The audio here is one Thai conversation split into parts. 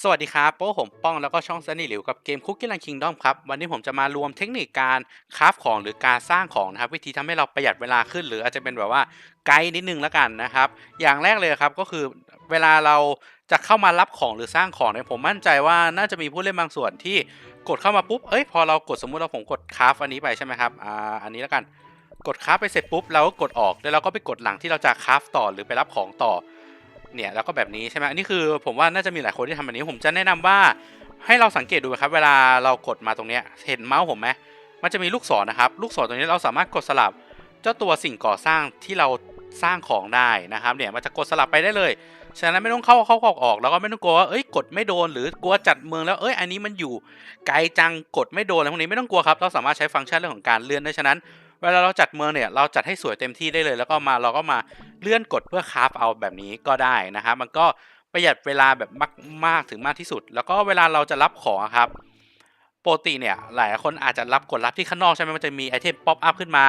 สวัสดีครับโป้ผมป้องแล้วก็ช่องซันนี่หลิวกับเกมคุกกี้ลันคิงดอมครับ วันนี้ผมจะมารวมเทคนิคการคราฟของหรือการสร้างของนะครับ วิธีทำให้เราประหยัดเวลาขึ้น หรืออาจจะเป็นแบบว่าไกด์นิดนึงแล้วกันนะครับ อย่างแรกเลยครับก็คือเวลาเราจะเข้ามารับของหรือสร้างของเนี่ยผมมั่นใจว่าน่าจะมีผู้เล่นบางส่วนที่กดเข้ามาปุ๊บเอ้ยพอเรากดสมมุติเราผมกดคราฟอันนี้ไปใช่ไหมครับอ่าอันนี้แล้วกัน กดคราฟไปเสร็จปุ๊บเราก็กดออกแล้วเราก็ไปกดหลังที่เราจะคราฟต่อหรือไปรับของต่อ เนี่ยแล้วก็แบบนี้ใช่ไหมอันนี้คือผมว่าน่าจะมีหลายคนที่ทำแบบนี้ ผมจะแนะนำว่าให้เราสังเกตดูครับ เวลาเรากดมาตรงเนี้ยเห็นเมาส์ผมไหมมันจะมีลูกศรนะครับ ลูกศรตรงนี้เราสามารถกดสลับ เจ้าตัวสิ่งก่อสร้างที่เราสร้างของได้นะครับเนี่ยมันจะกดสลับไปได้เลยฉะนั้นไม่ต้องเข้าเข้าออกออกแล้วก็ไม่ต้องกลัวว่าเอ้ยกดไม่โดนหรือกลัวจัดเมืองแล้วเอ้ยอันนี้มันอยู่ไกลจังกดไม่โดนอะไรพวกนี้ไม่ต้องกลัวครับ เราสามารถใช้ฟังก์ชันเรื่องของการเลื่อนได้ฉะนั้น เวลาเราจัดเมืองเนี่ยเราจัดให้สวยเต็มที่ได้เลย แล้วก็มาเราก็มาเลื่อนกดเพื่อคราฟเอาแบบนี้ก็ได้นะครับมันก็ประหยัดเวลาแบบมากๆถึงมากที่สุด แล้วก็เวลาเราจะรับของครับปกติเนี่ยหลายคนอาจจะรับกดรับที่ข้างนอกใช่ไหมมันจะมีไอเทมป๊อปอัพขึ้นมา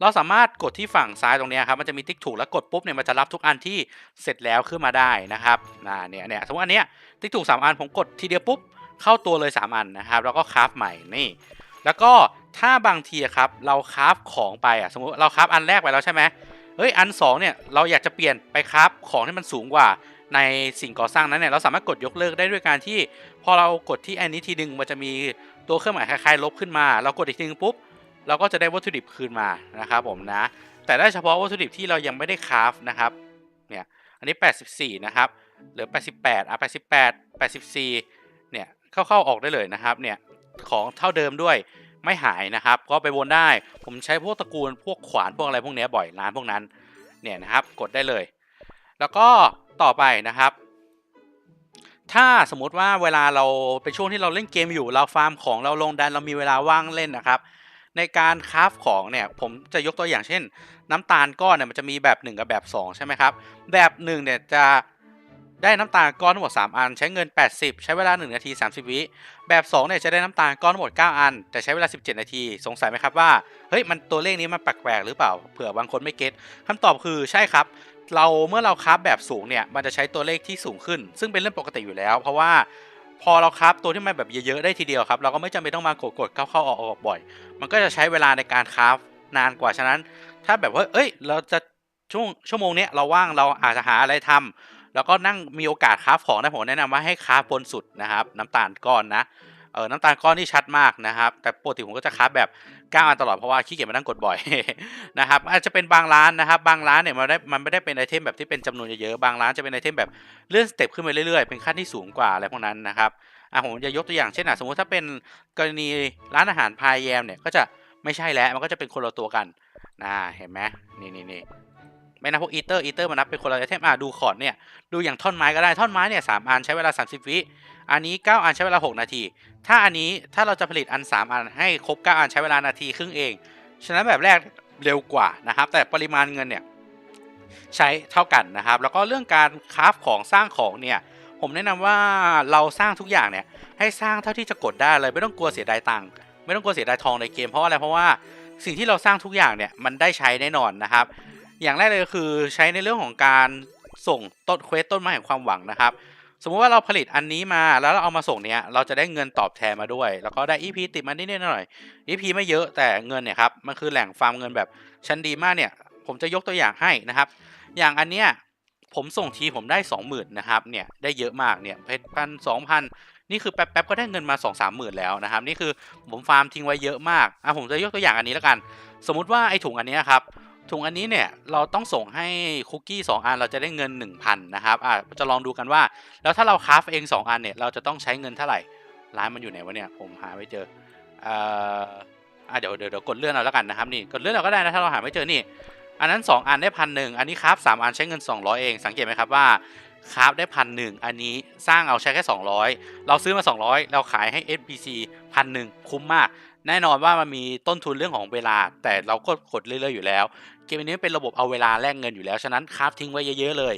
เราสามารถกดที่ฝั่งซ้ายตรงนี้ครับมันจะมีติ๊กถูกแล้วกดปุ๊บเนี่ยมันจะรับทุกอันที่เสร็จแล้วขึ้นมาได้นะครับน่าเนี่ยเนี่ยสมมติอันเนี้ยติ๊กถูกสามอันผมกดทีเดียวปุ๊บเข้าตัวเลยสามอันนะครับแล้วก็คราฟใหม่นี่ แล้วก็ ถ้าบางทีอะครับเราคราฟของไปอะสมมติเราคราฟอันแรกไปแล้วใช่ไหมเฮ้ยอันสองเนี่ยเราอยากจะเปลี่ยนไปคราฟของที่มันสูงกว่าในสิ่งก่อสร้างนั้นเนี่ยเราสามารถกดยกเลิกได้ด้วยการที่ พอเรากดที่อันนี้ทีนึงมันจะมีตัวเครื่องหมายคล้ายๆลบขึ้นมา เรากดอีกทีนึงปุ๊บเราก็จะได้วัตถุดิบคืนมานะครับผมนะ แต่ได้เฉพาะวัตถุดิบที่เรายังไม่ได้คราฟนะครับเนี่ยอันนี้ 84 นะครับหลือ 88อะ88 84 เนี่ยเข้าๆออกได้เลยนะครับเนี่ยของเท่าเดิมด้วย ไม่หายนะครับ ก็ไปวนได้ ผมใช้พวกตระกูลพวกขวานพวกอะไรพวกนี้บ่อยร้านพวกนั้น เนี่ยนะครับ กดได้เลย แล้วก็ต่อไปนะครับ ถ้าสมมุติว่าเวลาเราเป็นช่วงที่เราเล่นเกมอยู่เราฟาร์มของเราลงดันเรามีเวลาว่างเล่นนะครับในการคราฟของเนี่ยผมจะยกตัวอย่างเช่น น้ำตาลก้อนเนี่ยมันจะมีแบบ 1 กับแบบ 2 ใช่ไหมครับ แบบ1เนี่ยจะ ได้น้ำตาลก้อนทั้งหมด 3 อัน ใช้เงิน 80 ใช้เวลา 1 นาที 30 วิ แบบ2เนี่ยจะได้น้ำตาลก้อนทั้งหมด 9 อัน แต่ใช้เวลา 17 นาที สงสัยไหมครับว่า เฮ้ย มันตัวเลขนี้มันแปลกๆหรือเปล่า เผื่อบางคนไม่เก็ตคำตอบคือใช่ครับ เราเมื่อเราคราฟแบบสูงเนี่ย มันจะใช้ตัวเลขที่สูงขึ้น ซึ่งเป็นเรื่องปกติอยู่แล้ว เพราะว่าพอเราคราฟตัวที่มันแบบเยอะๆได้ทีเดียวครับ เราก็ไม่จำเป็นต้องมากดๆเข้าๆออกๆบ่อย มันก็จะใช้เวลาในการคราฟนานกว่าฉะนั้น ถ้าแบบว่าเอ้ย เราจะช่วงชั่วโมงเนี้ยเราว่างเราอาจจะหาอะไรทำ แล้วก็นั่งมีโอกาสคราฟของนะผมแนะนำว่าให้คราฟบนสุดนะครับ น้ำตาลก้อนนะเออน้ำตาลก้อนที่ชัดมากนะครับ แต่ปกติผมก็จะคราแบบ9อันตลอดเพราะว่าขี้เกียจมานั่งกดบ่อยนะครับอาจจะเป็นบางร้านนะครับ บางร้านเนี่ยมันได้มันไม่ได้เป็นไอเทมแบบที่เป็นจำนวนเยอะๆบางร้านจะเป็นไอเทมแบบเลื่อนสเต็ปขึ้นไปเรื่อยๆ เป็นขั้นที่สูงกว่าอะไรพวกนั้นนะครับอะผมจะยกตัวอย่างเช่นอะสมมุติถ้าเป็นกรณีร้านอาหารพายแยมเนี่ยก็จะไม่ใช่แล้วมันก็จะเป็นคนละตัวกันนะเห็นไหมนี่นี่นี่ ไม่นับพวกอีเตอร์อีเตอร์มานับเป็นคนละไอเทมอะดูขอดเนี่ยดูอย่างท่อนไม้ก็ได้ท่อนไม้เนี่ยสามอันใช้เวลา 30 วิอันนี้ 9 อันใช้เวลา 6 นาที ถ้าอันนี้ถ้าเราจะผลิตอัน 3 อันให้ครบ 9 อันใช้เวลานาทีครึ่งเอง ฉะนั้นแบบแรกเร็วกว่านะครับ แต่ปริมาณเงินเนี่ยใช้เท่ากันนะครับ แล้วก็เรื่องการคราฟของสร้างของเนี่ยผมแนะนำว่าเราสร้างทุกอย่างเนี่ยให้สร้างเท่าที่จะกดได้เลยไม่ต้องกลัวเสียดายตังค์ไม่ต้องกลัวเสียดายทองในเกมเพราะอะไรเพราะว่าสิ่งที่เราสร้างทุกอย่างเนี่ยมันได้ใช้แน่นอนนะครับ อย่างแรกเลยคือใช้ในเรื่องของการส่งต้นเควสต้นไม้แห่งความหวังนะครับ สมมุติว่าเราผลิตอันนี้มาแล้วเราเอามาส่งเนี้ยเราจะได้เงินตอบแทนมาด้วย แล้วก็ได้ EP ติดมานิดๆหน่อย EP ไม่เยอะแต่เงินเนี่ยครับมันคือแหล่งฟาร์มเงินแบบชั้นดีมากเนี่ย ผมจะยกตัวอย่างให้นะครับ อย่างอันเนี้ยผมส่งทีผมได้ 20,000นะครับเนี่ยได้เยอะมากเนี่ยเพชรพันสองพันนี่คือแป๊บๆก็ได้เงินมา 2 3หมื่นแล้วนะครับ นี่คือผมฟาร์มทิ้งไว้เยอะมากอะผมจะยกตัวอย่างอันนี้แล้วกัน สมมุติว่าไอ้ถุงอันเนี้ยครับ ถุงอันนี้เนี่ยเราต้องส่งให้คุกกี้2อันเราจะได้เงิน 1,000นะครับอะจะลองดูกันว่า แล้วถ้าเราคราฟเอง 2 อันเนี่ยเราจะต้องใช้เงินเท่าไหร่ร้านมันอยู่ไหนวะเนี่ยผมหาไม่เจอเอ่ออะเดี๋ยวเดี๋ยวกดเลื่อนเอาแล้วกันนะครับนี่กดเลื่อนเอาก็ได้นะถ้าเราหาไม่เจอนี่อันนั้น 2 อันได้พันหนึ่งอันนี้คราฟสามอันใช้เงิน 200 เองสังเกตไหมครับว่าคราฟได้พันหนึ่งอันนี้สร้างเอาใช้แค่ 200 เราซื้อมา 200 เราขายให้ SBC พันหนึ่งคุ้มมาก แน่นอนว่ามันมีต้นทุนเรื่องของเวลา แต่เราก็กดเรื่อยๆอยู่แล้ว เกมนี้เป็นระบบเอาเวลาแลกเงินอยู่แล้ว ฉะนั้นคราฟทิ้งไว้เยอะๆเลย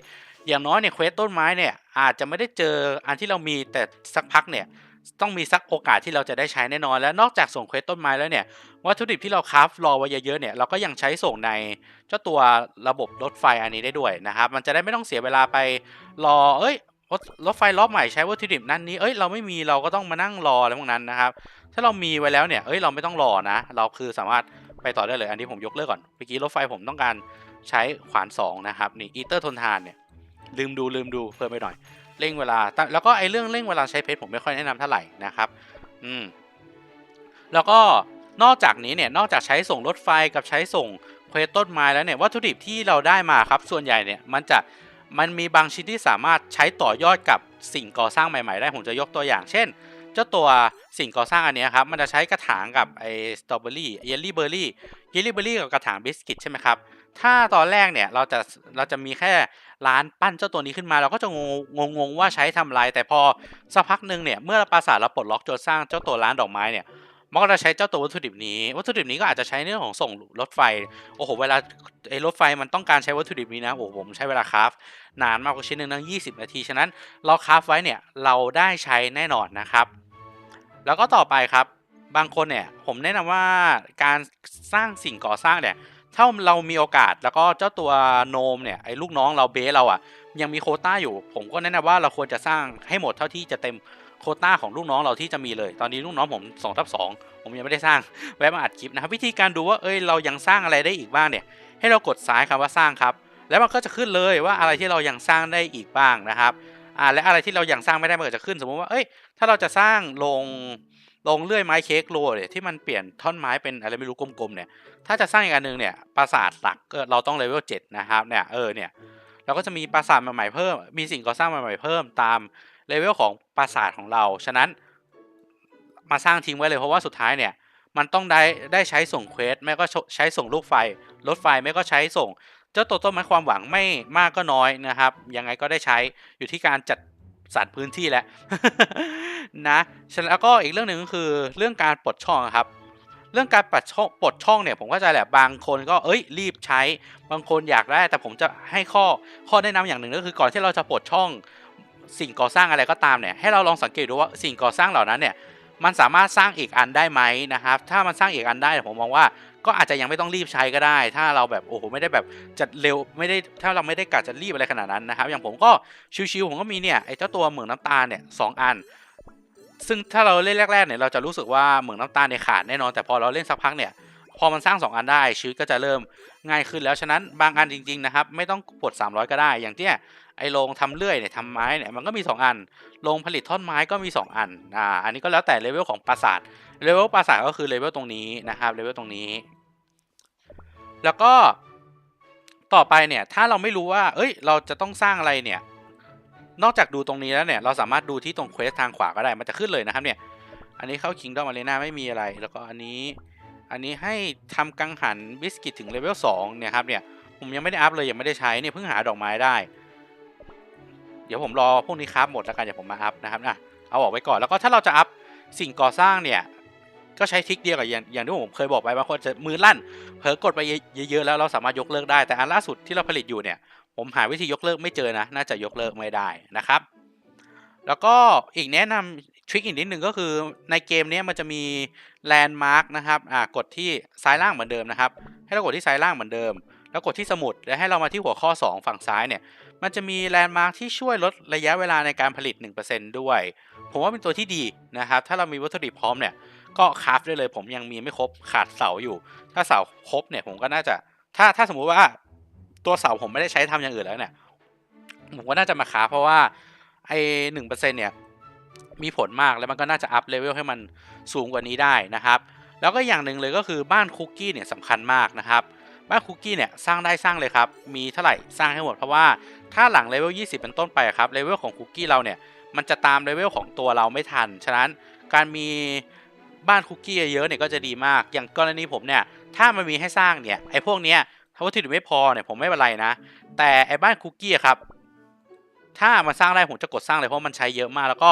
อย่างน้อยเนี่ยเควสต้นไม้เนี่ยอาจจะไม่ได้เจออันที่เรามีแต่สักพักเนี่ยต้องมีสักโอกาสที่เราจะได้ใช้แน่นอน และนอกจากส่งเควสต้นไม้แล้วเนี่ยวัตถุดิบที่เราคราฟรอไว้เยอะๆเนี่ยเราก็ยังใช้ส่งในเจ้าตัวระบบรถไฟอันนี้ได้ด้วยนะครับมันจะได้ไม่ต้องเสียเวลาไปรอเอ้ย รถรถไฟรอบใหม่ใช้วัตถุดิบนั้นนี้ เอ้ยเราไม่มีเราก็ต้องมานั่งรออะไรพวกนั้นนะครับ ถ้าเรามีไว้แล้วเนี่ย เอ้ยเราไม่ต้องรอนะ เราคือสามารถไปต่อได้เลย อันนี้ผมยกเลิกก่อน เมื่อกี้รถไฟผมต้องการใช้ขวาน 2 นะครับ นี่อีเตอร์ทนทานเนี่ย ลืมดูลืมดูเพิ่มไปหน่อย เร่งเวลา แล้วก็ไอ้เรื่องเร่งเวลาใช้เพชรผมไม่ค่อยแนะนำเท่าไหร่นะครับ อืม แล้วก็นอกจากนี้เนี่ย นอกจากใช้ส่งรถไฟกับใช้ส่งเควสต้นไม้แล้วเนี่ย วัตถุดิบที่เราได้มาครับ ส่วนใหญ่เนี่ย มันจะ มันมีบางชิ้นที่สามารถใช้ต่อยอดกับสิ่งก่อสร้างใหม่ๆ ได้ผมจะยกตัวอย่าง เช่น เจ้าตัวสิ่งก่อสร้างอันนี้ครับมันจะใช้กระถางกับไอ้สตรอเบอรี่เยลลี่เบอร์รี่เยลลี่เบอร์รี่กับกระถางบิสกิตใช่ไหมครับถ้าตอนแรกเนี่ยเราจะเราจะมีแค่ร้านปั้นเจ้าตัวนี้ขึ้นมา เราก็จะงงงงว่าใช้ทำอะไรแต่พอสักพักหนึ่งเนี่ยเมื่อปราสาทเราปลดล็อกจนสร้างเจ้าตัวร้านดอกไม้เนี่ย มันก็จะใช้เจ้าตัววัตถุดิบนี้ วัตถุดิบนี้ก็อาจจะใช้ในเรื่องของส่งรถไฟ โอ้โห เวลาไอ้รถไฟมันต้องการใช้วัตถุดิบนี้นะ โอ้โห ผมใช้เวลาคราฟนานมากกว่าชิ้นหนึ่งตั้ง20 นาที ฉะนั้นเราคราฟไว้เนี่ย เราได้ใช้แน่นอนนะครับ แล้วก็ต่อไปครับ บางคนเนี่ย ผมแนะนำว่าการสร้างสิ่งก่อสร้างเนี่ย ถ้าเรามีโอกาส แล้วก็เจ้าตัวโนมเนี่ย ไอ้ลูกน้องเราเบสเราอะ่ะ ยังมีโคต้าอยู่ ผมก็แนะนำว่าเราควรจะสร้างให้หมดเท่าที่จะเต็ม โคต้าของลูกน้องเราที่จะมีเลย ตอนนี้ลูกน้องผม2ทับ2ผมยังไม่ได้สร้างแวะมาอัดคลิปนะครับวิธีการดูว่าเอ้ยเรายังสร้างอะไรได้อีกบ้างเนี่ยให้เรากดซ้ายคำว่าสร้างครับ แล้วมันก็จะขึ้นเลยว่าอะไรที่เรายังสร้างได้อีกบ้างนะครับอ่าและอะไรที่เรายังสร้างไม่ได้มันก็จะขึ้นสมมติว่าเอ้ยถ้าเราจะสร้างลงลงเลื่อยไม้เค้กโรเนี่ยที่มันเปลี่ยนท่อนไม้เป็นอะไรไม่รู้กลมๆเนี่ยถ้าจะสร้างอีกอันหนึ่งเนี่ยปราสาทหลักก็เราต้องเลเวล7นะครับเนี่ยเออเนี่ยเราก็จะมีปราสาทใหม่ๆเพิ่ม มีสิ่งก่อสร้างใหม่ๆเพิ่มตาม เลเวลของปราสาทของเรา ฉะนั้นมาสร้างทิ้งไว้เลยเพราะว่าสุดท้ายเนี่ยมันต้องได้ได้ใช้ส่งเควสไม่ก็ใช้ส่งลูกไฟรถไฟไม่ก็ใช้ส่ง เจ้าตัวต้นไม้ความหวังไม่มากก็น้อยนะครับ ยังไงก็ได้ใช้อยู่ที่การจัดสรรพื้นที่แหละนะฉะนั้นแล้วก็อีกเรื่องหนึ่งก็คือเรื่องการปลดช่องครับ เรื่องการปลดช่องปลดช่องเนี่ยผมก็จะแหละบางคนก็เอ้ยรีบใช้ บางคนอยากได้แต่ผมจะให้ข้อข้อแนะนำอย่างหนึ่งก็คือก่อนที่เราจะปลดช่อง สิ่งก่อสร้างอะไรก็ตามเนี่ยให้เราลองสังเกตดูว่าสิ่งก่อสร้างเหล่านั้นเนี่ยมันสามารถสร้างอีกอันได้ไหมนะครับ ถ้ามันสร้างอีกอันได้ผมมองว่าก็อาจจะยังไม่ต้องรีบใช้ก็ได้ ถ้าเราแบบโอ้โหไม่ได้แบบจัดเร็วไม่ได้ถ้าเราไม่ได้กะจะรีบอะไรขนาดนั้นนะครับ อย่างผมก็ชิวๆผมก็มีเนี่ยไอ้เจ้าตัวเหมืองน้ำตาลเนี่ยสองอัน ซึ่งถ้าเราเล่นแรกๆเนี่ยเราจะรู้สึกว่าเหมืองน้ำตาลเนี่ยขาดแน่นอนแต่พอเราเล่นสักพักเนี่ย พอมันสร้าง 2 อันได้ชีวิตก็จะเริ่มง่ายขึ้นแล้วฉะนั้นบางอันจริง ๆ นะครับ ไม่ต้องปลด300 ก็ได้ อย่างที่ไอ้โรงทำเลื่อยเนี่ยทำไม้เนี่ยมันก็มี 2 อันโรงผลิตท่อนไม้ก็มี 2 อันอ่าอันนี้ก็แล้วแต่เลเวลของปราสาทเลเวลปราสาทก็คือเลเวลตรงนี้นะครับเลเวลตรงนี้ แล้วก็ต่อไปเนี่ยถ้าเราไม่รู้ว่า เอ้ย เราจะต้องสร้างอะไรเนี่ย นอกจากดูตรงนี้แล้วเนี่ย เราสามารถดูที่ตรงเควสทางขวาก็ได้ มันจะขึ้นเลยนะครับเนี่ย อันนี้เข้า Kingdom Arena ไม่มีอะไร แล้วก็อันนี้ อันนี้ให้ทำกังหันบิสกิตถึงเลเวล2เนี่ยครับเนี่ยผมยังไม่ได้อัพเลยยังไม่ได้ใช้เนี่ยเพิ่งหาดอกไม้ได้ เดี๋ยวผมรอพวกนี้ครับหมดแล้วกันเดี๋ยวผมมาอัพนะครับนะเอาออกไว้ก่อนแล้วก็ถ้าเราจะอัพสิ่งก่อสร้างเนี่ยก็ใช้ทริคเดียวกับอย่างอย่างที่ผมเคยบอกไปบางคนจะมือลั่นเผลอกดไปเยอะๆแล้วเราสามารถยกเลิกได้แต่อันล่าสุดที่เราผลิตอยู่เนี่ย ผมหาวิธียกเลิกไม่เจอนะ น่าจะยกเลิกไม่ได้นะครับ แล้วก็อีกแนะนำ ทริคอีกนิดหนึ่งก็คือในเกมนี้มันจะมีแลนด์มาร์กนะครับอ่ากดที่ซ้ายล่างเหมือนเดิมนะครับ ให้เรากดที่ซ้ายล่างเหมือนเดิม แล้วกดที่สมุดแล้วให้เรามาที่หัวข้อ 2 ฝั่งซ้ายเนี่ย มันจะมีแลนด์มาร์กที่ช่วยลดระยะเวลาในการผลิต 1%ด้วย ผมว่าเป็นตัวที่ดีนะครับ ถ้าเรามีวัตถุดิบพร้อมเนี่ย ก็คราฟได้เลย ผมยังมีไม่ครบขาดเสาอยู่ ถ้าเสาครบเนี่ยผมก็น่าจะ ถ้าถ้าสมมุติว่าตัวเสาผมไม่ได้ใช้ทำอย่างอื่นแล้วเนี่ย ผมก็น่าจะมาคราฟเพราะว่าไอ้หนึ่งเปอร์เซ็นต์เนี่ย มีผลมากแล้วมันก็น่าจะอัพเลเวลให้มันสูงกว่านี้ได้นะครับ แล้วก็อย่างหนึ่งเลยก็คือบ้านคุกกี้เนี่ยสำคัญมากนะครับบ้านคุกกี้เนี่ยสร้างได้สร้างเลยครับ มีเท่าไหร่สร้างให้หมดเพราะว่าถ้าหลังเลเวล 20 เป็นต้นไปครับเลเวลของคุกกี้เราเนี่ยมันจะตามเลเวลของตัวเราไม่ทัน ฉะนั้นการมีบ้านคุกกี้เยอะๆเนี่ยก็จะดีมาก อย่างกรณีผมเนี่ยถ้ามันมีให้สร้างเนี่ยไอ้พวกเนี้ยถ้าวัตถุดิบไม่พอเนี่ยผมไม่เป็นไรนะ แต่ไอ้บ้านคุกกี้ครับถ้ามันสร้างได้ผมจะกดสร้างเลยเพราะมันใช้เยอะมาก แล้วก็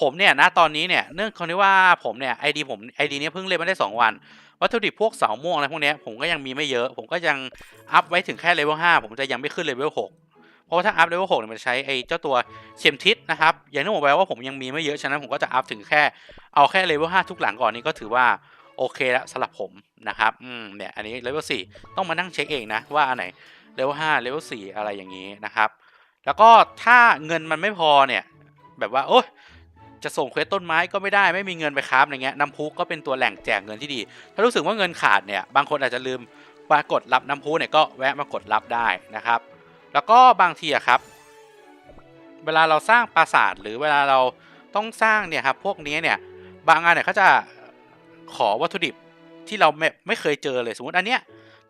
ผมเนี่ยนะตอนนี้เนี่ยเนื่องจากที่ว่าผมเนี่ยไอดีผมไอดีเนี้เพิ่งเล่นมาได้2วันวัตถุดิบพวกเสาม่วงอะไรพวกเนี้ยผมก็ยังมีไม่เยอะ ผมก็ยังอัพไว้ถึงแค่เลเวล5ผมจะยังไม่ขึ้นเลเวล6เพราะว่าถ้าอัพเลเวล6เนี่ยมันใช้ไอ้เจ้าตัวเข็มทิศนะครับ อย่างที่ผมบอกว่าผมยังมีไม่เยอะฉะนั้นผมก็จะอัพถึงแค่เอาแค่เลเวล5ทุกหลังก่อนนี่ก็ถือว่าโอเคแล้วสำหรับผมนะครับอืมเนี่ยอันนี้เลเวล4ต้องมานั่งเช็คเองนะว่าอันไหนเลเวล5เลเวล4อะไรอย่างนี้นะครับ แล้วก็ถ้าเงินมันไม่พอเนี่ยแบบว่าโอ๊ย จะส่งเควสต้นไม้ก็ไม่ได้ไม่มีเงินไปคราฟอะไรเงี้ยน้ำพุก็เป็นตัวแหล่งแจกเงินที่ดี ถ้ารู้สึกว่าเงินขาดเนี่ยบางคนอาจจะลืมมากดรับน้ำพุเนี่ยก็แวะมากดรับได้นะครับ แล้วก็บางทีอะครับ เวลาเราสร้างปราสาทหรือเวลาเราต้องสร้างเนี่ยครับพวกนี้เนี่ยบางงานเนี่ยเขาจะขอวัตถุดิบที่เราไม่ไม่เคยเจอเลยสมมติอันเนี้ย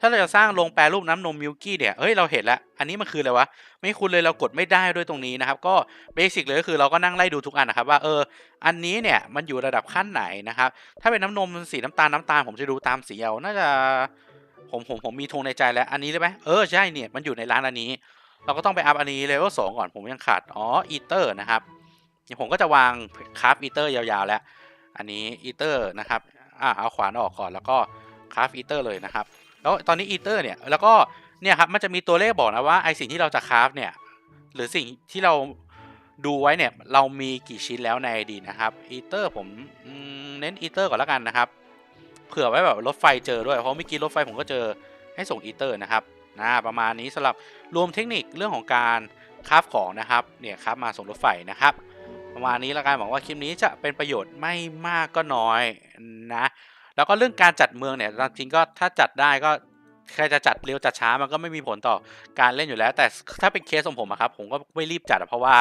ถ้าเราจะสร้างโรงแปรรูปน้ำนมมิลกี้เนี่ย เฮ้ย เราเห็นแล้ว อันนี้มันคืออะไรวะ ไม่คุ้นเลยเรากดไม่ได้ด้วยตรงนี้นะครับ ก็เบสิกเลยก็คือเราก็นั่งไล่ดูทุกอันนะครับว่า เออ อันนี้เนี่ยมันอยู่ระดับขั้นไหนนะครับ ถ้าเป็นน้ำนมสีน้ำตาลน้ำตาลผมจะดูตามสีเอา น่าจะผมผมผมมีธงในใจแล้ว อันนี้เลยไหมเออใช่เนี่ย มันอยู่ในร้านอันนี้ เราก็ต้องไปอัพอันนี้เลเวลสองก่อน ผมยังขาด อ๋อ อีเตอร์นะครับเดี๋ยวผมก็จะวางคราฟอีเตอร์ยาวๆแล้ว อันนี้อีเตอร์นะครับ อ่าเอาขวานออกก่อนแล้วก็คราฟอีเตอร์เลยนะครับ แล้วตอนนี้อีเตอร์เนี่ยแล้วก็เนี่ยครับมันจะมีตัวเลขบอกนะว่าไอสิ่งที่เราจะคราฟเนี่ยหรือสิ่งที่เราดูไว้เนี่ยเรามีกี่ชิ้นแล้วในอดีตนะครับอีเตอร์ผมเน้นอีเตอร์ก่อนแล้วกันนะครับเผื่อไว้แบบรถไฟเจอด้วยเพราะเมื่อกี้รถไฟผมก็เจอให้ส่งอีเตอร์นะครับนะประมาณนี้สำหรับรวมเทคนิคเรื่องของการคราฟของนะครับเนี่ยครับมาส่งรถไฟนะครับ ประมาณนี้แล้วกันหวังว่าคลิปนี้จะเป็นประโยชน์ไม่มากก็น้อยนะ แล้วก็เรื่องการจัดเมืองเนี่ยจริงก็ถ้าจัดได้ก็ใครจะจัดเร็วจัดช้ามันก็ไม่มีผลต่อการเล่นอยู่แล้ว แต่ถ้าเป็นเคสของผมอะครับผมก็ไม่รีบจัดเพราะว่า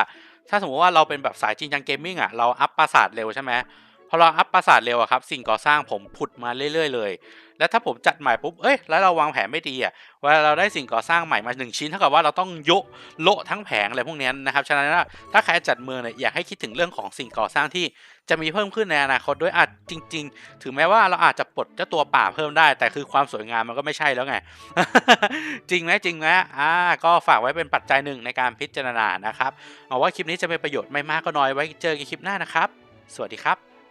ถ้าสมมติว่าเราเป็นแบบสายจริงจังเกมมิ่งอะเราอัพปราสาทเร็วใช่ไหม พอเราอัพปราสาทเร็วอะครับ สิ่งก่อสร้างผมผุดมาเรื่อยๆ เลย แล้วถ้าผมจัดใหม่ปุ๊บเอ้ยแล้วเราวางแผนไม่ดีอะเวลาเราได้สิ่งก่อสร้างใหม่มาหนึ่งชิ้นเท่ากับว่าเราต้องยกโละทั้งแผงอะไรพวกนี้นะครับฉะนั้นถ้าใครจัดเมืองเนี่ยอยากให้คิดถึงเรื่องของสิ่งก่อสร้างที่จะมีเพิ่มขึ้นในอนาคตด้วยอาจจริง ๆ ถึงแม้ว่าเราอาจจะปลดเจ้าตัวป่าเพิ่มได้ แต่คือความสวยงามมันก็ไม่ใช่แล้วไง จริงไหมจริงไหมอ่าก็ฝากไว้เป็นปัจจัยหนึ่งในการพิจารณานะครับเอาว่าคลิปนี้จะเป็นประโยชน์ไม่มากก็น้อยไว้เจอกันคลิปหน้านะครับ สวัสดีครับ